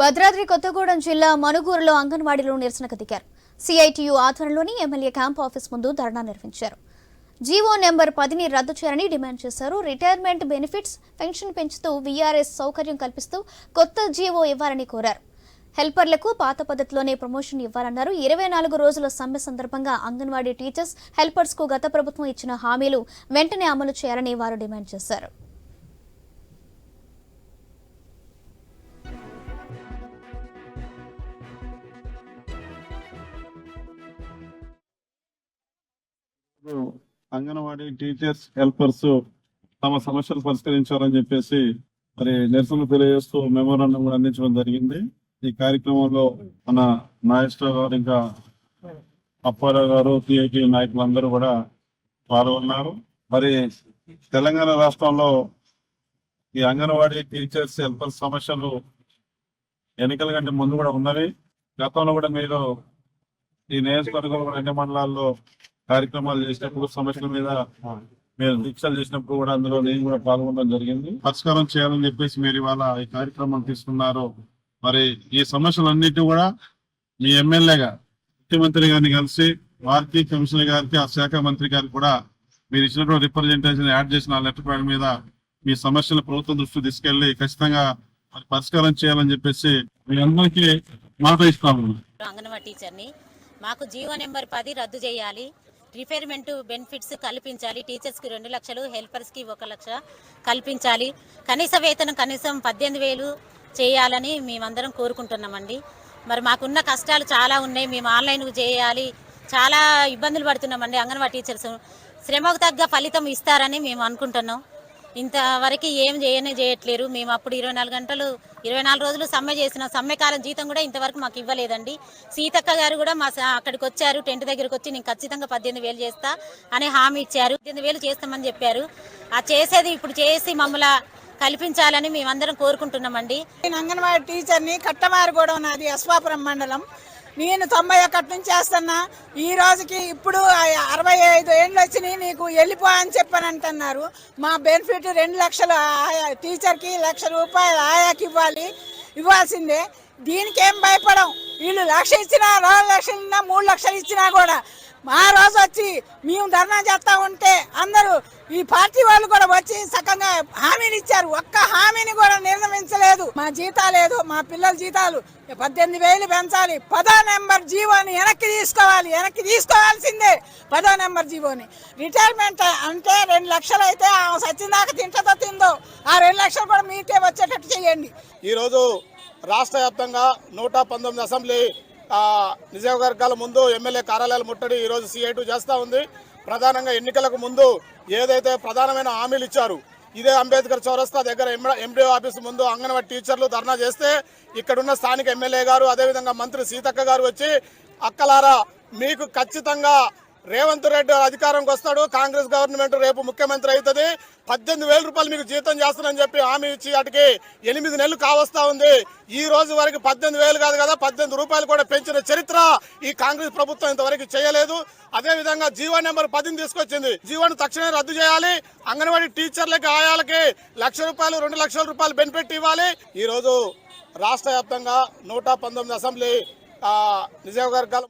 భద్రాద్రి కొత్తగూడెం జిల్లా మనుగూరులో అంగన్వాడీలో నిరసనకు దిగారు. సిఐటియు ఆధ్వర్యంలోని ఎమ్మెల్యే క్యాంప్ ఆఫీస్ ముందు ధర్నా నిర్వహించారు. జీవో నెంబర్ పదిని రద్దు చేయాలని డిమాండ్ చేశారు. రిటైర్మెంట్ బెనిఫిట్స్ పెన్షన్ పెంచుతూ వీఆర్ఎస్ సౌకర్యం కల్పిస్తూ కొత్త జీవో ఇవ్వాలని కోరారు. హెల్పర్లకు పాత పద్ధతిలోనే ప్రమోషన్ ఇవ్వాలన్నారు. ఇరవై నాలుగు రోజుల సమ్మె సందర్భంగా అంగన్వాడీ టీచర్స్ హెల్పర్స్కు గత ప్రభుత్వం ఇచ్చిన హామీలు వెంటనే అమలు చేయాలని వారు డిమాండ్ చేశారు. అంగన్వాడీ టీచర్స్ హెల్పర్స్ తమ సమస్యలు పరిష్కరించాలని చెప్పేసి మరి నిరసనలు తెలియజేస్తూ మెమోరాండం కూడా అందించడం జరిగింది. ఈ కార్యక్రమంలో మన నాగేశ్వర గారు ఇంకా అప్పారావు గారు పిఐటి నాయకులందరూ కూడా పాల్గొన్నారు. మరి తెలంగాణ రాష్ట్రంలో ఈ అంగన్వాడీ టీచర్స్ హెల్పర్స్ సమస్యలు ఎన్నికల కంటే ముందు కూడా ఉన్నవి. గతంలో కూడా మీరు ఈ నియోజకవర్గంలో రెండు మండలాల్లో కార్యక్రమాలు చేసినప్పుడు సమస్యల మీద మీరు దీక్షలు చేసినప్పుడు కూడా అందులో నేను కూడా పాల్గొనడం జరిగింది. పరిష్కారం చేయాలని చెప్పేసి మీరు ఇవాళ ఈ కార్యక్రమం తీసుకున్నారు. మరి ఈ సమస్యలన్నిటి కూడా మీ ఎమ్మెల్యేగా ముఖ్యమంత్రి గారిని కలిసి వారికి కమిషనర్ గారికి ఆ శాఖ మంత్రి గారికి కూడా మీరు ఇచ్చినటువంటి రిప్రజెంటేషన్ యాడ్ చేసిన లెటర్ ప్యాడ్ మీద మీ సమస్యలు ప్రభుత్వం దృష్టికి తీసుకెళ్ళి ఖచ్చితంగా మరి పరిష్కారం చేయాలని చెప్పేసి మీ అందరికీ మాట ఇస్తాము అంగన్వాడీ టీచర్ని మాకు జీవో నెంబర్ పది రద్దు చేయాలి. రిపేర్మెంట్ బెనిఫిట్స్ కల్పించాలి. టీచర్స్కి రెండు లక్షలు హెల్పర్స్కి ఒక లక్ష కల్పించాలి. కనీస వేతనం కనీసం పద్దెనిమిది వేలు చేయాలని మేమందరం కోరుకుంటున్నామండి. మరి మాకున్న కష్టాలు చాలా ఉన్నాయి. మేము ఆన్లైన్ చేయాలి. చాలా ఇబ్బందులు పడుతున్నామండి అంగన్వాడీ టీచర్స్. శ్రమకు తగ్గ ఫలితం ఇస్తారని మేము అనుకుంటున్నాం. ఇంతవరకు ఏం చేయనే చేయట్లేరు. మేము అప్పుడు ఇరవై నాలుగు గంటలు ఇరవై నాలుగు రోజులు సమ్మె చేసిన. సమ్మెకాలం జీతం కూడా ఇంతవరకు మాకు ఇవ్వలేదండి. సీతక్క గారు కూడా మా స- అక్కడికి వచ్చారు టెంట్ దగ్గరికి వచ్చి నేను ఖచ్చితంగా పద్దెనిమిది వేలు చేస్తా అని హామీ ఇచ్చారు. పద్దెనిమిది వేలు చేస్తామని చెప్పారు. ఆ చేసేది ఇప్పుడు చేసి మమ్మల్ని కల్పించాలని మేమందరం కోరుకుంటున్నామండి. నేను అంగన్వాడీ టీచర్ని కట్టమారిగూడెం నాది అశ్వాపురం మండలం. నేను తొంభై ఒకటి నుంచి చేస్తున్నా. ఈ రోజుకి ఇప్పుడు అరవై ఐదు ఏళ్ళు వచ్చినాయి నీకు వెళ్ళిపో అని చెప్పని అంటున్నారు. మా బెనిఫిట్ రెండు లక్షలు ఆయా టీచర్కి లక్ష రూపాయలు ఆయాకి ఇవ్వాలి ఇవ్వాల్సిందే. దీనికి ఏం భయపడం? వీళ్ళు లక్ష ఇచ్చినా రెండు లక్షలు ఇచ్చినా మూడు లక్షలు ఇచ్చినా కూడా ఆ రోజు వచ్చి మేము ధర్నా చేస్తా ఉంటే అందరూ ఈ పార్టీ వాళ్ళు కూడా వచ్చి సకంగా హామీలు ఇచ్చారు. ఒక్క హామీని కూడా నిర్ణయించలేదు. మా జీతాలు లేదు మా పిల్లల జీతాలు పద్దెనిమిది వేలు పెంచాలి. పదో నెంబర్ జీవోని వెనక్కి తీసుకోవాలి. వెనక్కి తీసుకోవాల్సిందే పదో నెంబర్ జీవోని. రిటైర్మెంట్ అంటే రెండు లక్షలు అయితే ఆమె సచ్చిందాక తింటదో తిందో ఆ రెండు లక్షలు కూడా మీకే వచ్చేటట్టు చేయండి. ఈరోజు రాష్ట్ర వ్యాప్తంగా నూట పంతొమ్మిది అసెంబ్లీ నియోజకవర్గాల ముందు ఎమ్మెల్యే కార్యాలయాలు ముట్టడి ఈరోజు సిఐ టూ చేస్తూ ఉంది. ప్రధానంగా ఎన్నికలకు ముందు ఏదైతే ప్రధానమైన హామీలు ఇచ్చారు ఇదే అంబేద్కర్ చౌరస్తా దగ్గర ఎండిఓ ఆఫీస్ ముందు అంగన్వాడీ టీచర్లు ధర్నా చేస్తే ఇక్కడున్న స్థానిక ఎమ్మెల్యే గారు అదేవిధంగా మంత్రి సీతక్క గారు వచ్చి అక్కలారా మీకు ఖచ్చితంగా రేవంత్ రెడ్డి అధికారంకి వస్తాడు కాంగ్రెస్ గవర్నమెంట్ రేపు ముఖ్యమంత్రి అవుతుంది. పద్దెనిమిది వేల రూపాయలు మీకు జీతం చేస్తానని చెప్పి హామీ ఇచ్చి అటుకి ఎనిమిది నెలలు కావస్తా ఉంది. ఈ రోజు వరకు పద్దెనిమిది వేలు కాదు కదా పద్దెనిమిది రూపాయలు కూడా పెంచిన చరిత్ర ఈ కాంగ్రెస్ ప్రభుత్వం ఇంతవరకు చేయలేదు. అదే విధంగా జీవో నెంబర్ పదిని తీసుకొచ్చింది. జీవోను తక్షణమే రద్దు చేయాలి. అంగన్వాడీ టీచర్లకి ఆయాలకి లక్ష రూపాయలు రెండు లక్షల రూపాయలు బెనిఫిట్ ఇవ్వాలి. ఈరోజు రాష్ట్ర వ్యాప్తంగా నూట పంతొమ్మిది అసెంబ్లీ ఆ, నియోజకవర్గాలు